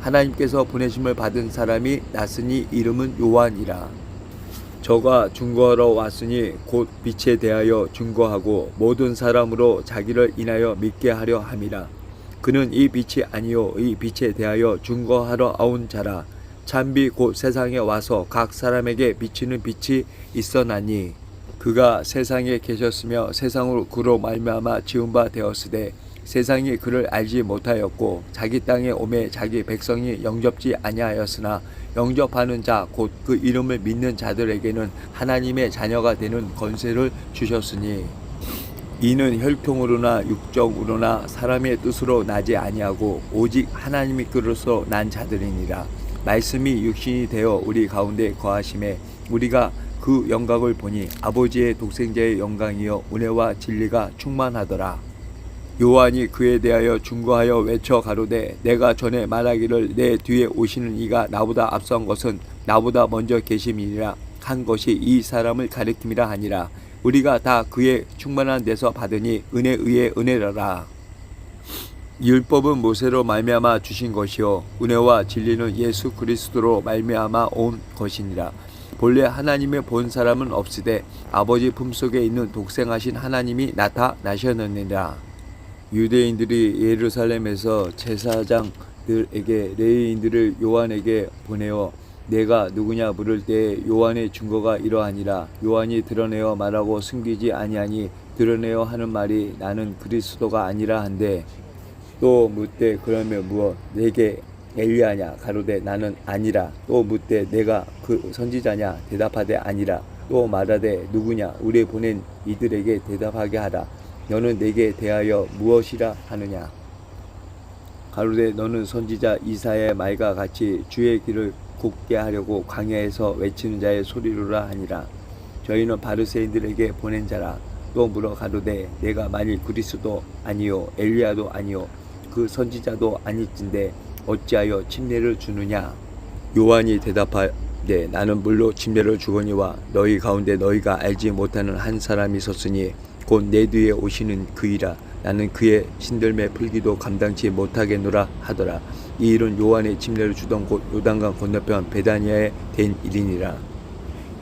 하나님께서 보내심을 받은 사람이 났으니 이름은 요한이라. 저가 증거하러 왔으니 곧 빛에 대하여 증거하고 모든 사람으로 자기를 인하여 믿게 하려 함이라. 그는 이 빛이 아니요 이 빛에 대하여 증거하러 아온 자라. 참비 곧 세상에 와서 각 사람에게 비치는 빛이 있어나니 그가 세상에 계셨으며 세상으로 그로 말미암아 지은 바 되었으되 세상이 그를 알지 못하였고 자기 땅에 오매 자기 백성이 영접지 아니하였으나 영접하는 자 곧 그 이름을 믿는 자들에게는 하나님의 자녀가 되는 권세를 주셨으니 이는 혈통으로나 육정으로나 사람의 뜻으로 나지 아니하고 오직 하나님의 뜻으로 난 자들이니라. 말씀이 육신이 되어 우리 가운데 거하심에 우리가 그 영광을 보니 아버지의 독생자의 영광이요 은혜와 진리가 충만하더라 요한이 그에 대하여 중거하여 외쳐 가로되 내가 전에 말하기를 내 뒤에 오시는 이가 나보다 앞선 것은 나보다 먼저 계심이니라. 한 것이 이 사람을 가리킴이라 하니라. 우리가 다 그의 충만한 데서 받으니 은혜 의에 은혜라라. 율법은 모세로 말미암아 주신 것이요. 은혜와 진리는 예수 그리스도로 말미암아 온 것이니라. 본래 하나님의 본 사람은 없으되 아버지 품속에 있는 독생하신 하나님이 나타나셨느니라 유대인들이 예루살렘에서 제사장들에게 레위인들을 요한에게 보내어 내가 누구냐? 물을 때 요한의 증거가 이러하니라. 요한이 드러내어 말하고 숨기지 아니하니 드러내어 하는 말이 나는 그리스도가 아니라 한데 또 묻되 그러면 무엇 내게 엘리야냐? 가로되 나는 아니라. 또 묻되 내가 그 선지자냐? 대답하되 아니라. 또 말하되 누구냐? 우리 보낸 이들에게 대답하게 하라 너는 내게 대하여 무엇이라 하느냐? 가로되 너는 선지자 이사의 말과 같이 주의 길을 굽게 하려고 광야에서 외치는 자의 소리로라 하니라. 저희는 바르새인들에게 보낸 자라. 또 물어 가로되 내가 만일 그리스도 아니요 엘리야도 아니요 그 선지자도 아니진데 어찌하여 침례를 주느냐? 요한이 대답하되 나는 물로 침례를 주거니와 너희 가운데 너희가 알지 못하는 한 사람이 섰으니 곧 내 뒤에 오시는 그이라. 나는 그의 신들매 풀기도 감당치 못하겠노라 하더라. 이 일은 요한의 침례를 주던 곳 요단강 건너편 베다니아에 된 일이니라.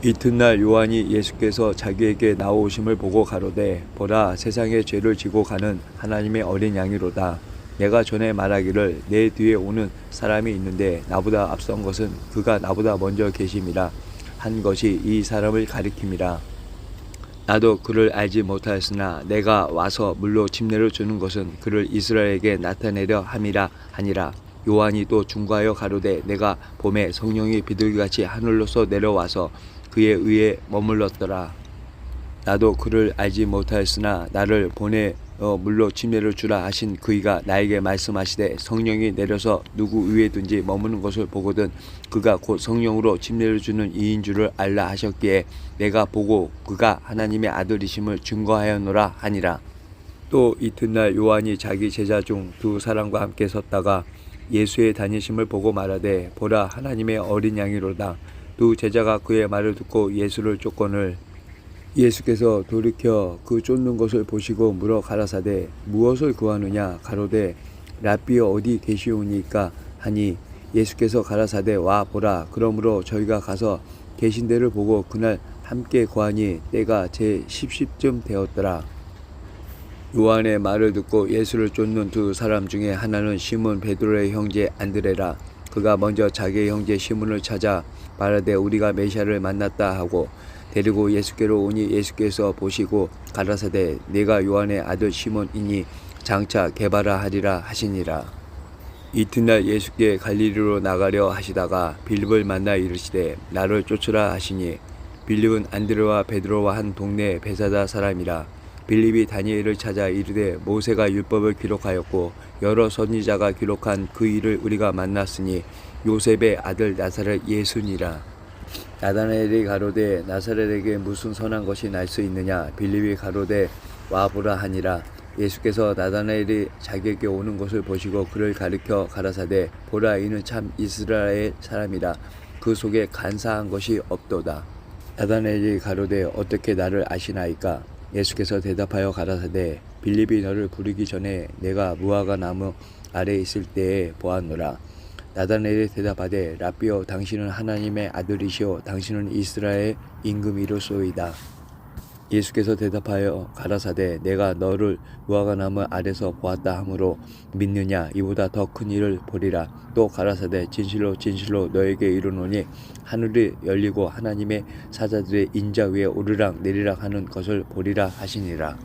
이튿날 요한이 예수께서 자기에게 나오심을 보고 가로되 보라 세상의 죄를 지고 가는 하나님의 어린 양이로다. 내가 전에 말하기를 내 뒤에 오는 사람이 있는데 나보다 앞선 것은 그가 나보다 먼저 계심이라. 한 것이 이 사람을 가리킴이라 나도 그를 알지 못하였으나 내가 와서 물로 침례를 주는 것은 그를 이스라엘에게 나타내려 함이라 하니라. 요한이 또 중과하여 가로되 내가 봄에 성령이 비둘기같이 하늘로서 내려와서 그의 의에 머물렀더라. 나도 그를 알지 못하였으나 나를 보내 어, 물로 침례를 주라 하신 그이가 나에게 말씀하시되 성령이 내려서 누구 위에든지 머무는 것을 보거든 그가 곧 성령으로 침례를 주는 이인 줄을 알라 하셨기에 내가 보고 그가 하나님의 아들이심을 증거하였노라 하니라. 또 이튿날 요한이 자기 제자 중 두 사람과 함께 섰다가 예수의 다니심을 보고 말하되 보라 하나님의 어린 양이로다. 두 제자가 그의 말을 듣고 예수를 쫓거늘 예수께서 돌이켜 그 쫓는 것을 보시고 물어 가라사대 무엇을 구하느냐? 가로되 라비어 어디 계시오니까? 하니 예수께서 가라사대 와 보라. 그러므로 저희가 가서 계신 데를 보고 그날 함께 구하니 때가 제 10시쯤 되었더라. 요한의 말을 듣고 예수를 쫓는 두 사람 중에 하나는 시몬 베드로의 형제 안드레라. 그가 먼저 자기의 형제 시몬을 찾아 말하되 우리가 메시아를 만났다 하고 데리고 예수께로 오니 예수께서 보시고 가라사대 내가 요한의 아들 시몬이니 장차 개바라 하리라 하시니라. 이튿날 예수께 갈릴리로 나가려 하시다가 빌립을 만나 이르시되 나를 쫓으라 하시니 빌립은 안드레와 베드로와 한 동네 베사다 사람이라. 빌립이 다니엘을 찾아 이르되 모세가 율법을 기록하였고 여러 선지자가 기록한 그 일을 우리가 만났으니 요셉의 아들 나사렛 예수니라 나다나엘이 가로되 나사렛에게 무슨 선한 것이 날 수 있느냐? 빌립이 가로되 와보라 하니라. 예수께서 나다나엘이 자기에게 오는 것을 보시고 그를 가리켜 가라사대 보라 이는 참 이스라엘 사람이라. 그 속에 간사한 것이 없도다. 나다나엘이 가로되 어떻게 나를 아시나이까? 예수께서 대답하여 가라사대 빌립이 너를 부르기 전에 내가 무화과 나무 아래 있을 때에 보았노라 나다나엘이 대답하되 라비오 당신은 하나님의 아들이시오. 당신은 이스라엘 임금이로소이다. 예수께서 대답하여 가라사대 내가 너를 무화과 나무 아래서 보았다 하므로 믿느냐? 이보다 더 큰 일을 보리라. 또 가라사대 진실로 진실로 너에게 이르노니 하늘이 열리고 하나님의 사자들의 인자 위에 오르락 내리락 하는 것을 보리라 하시니라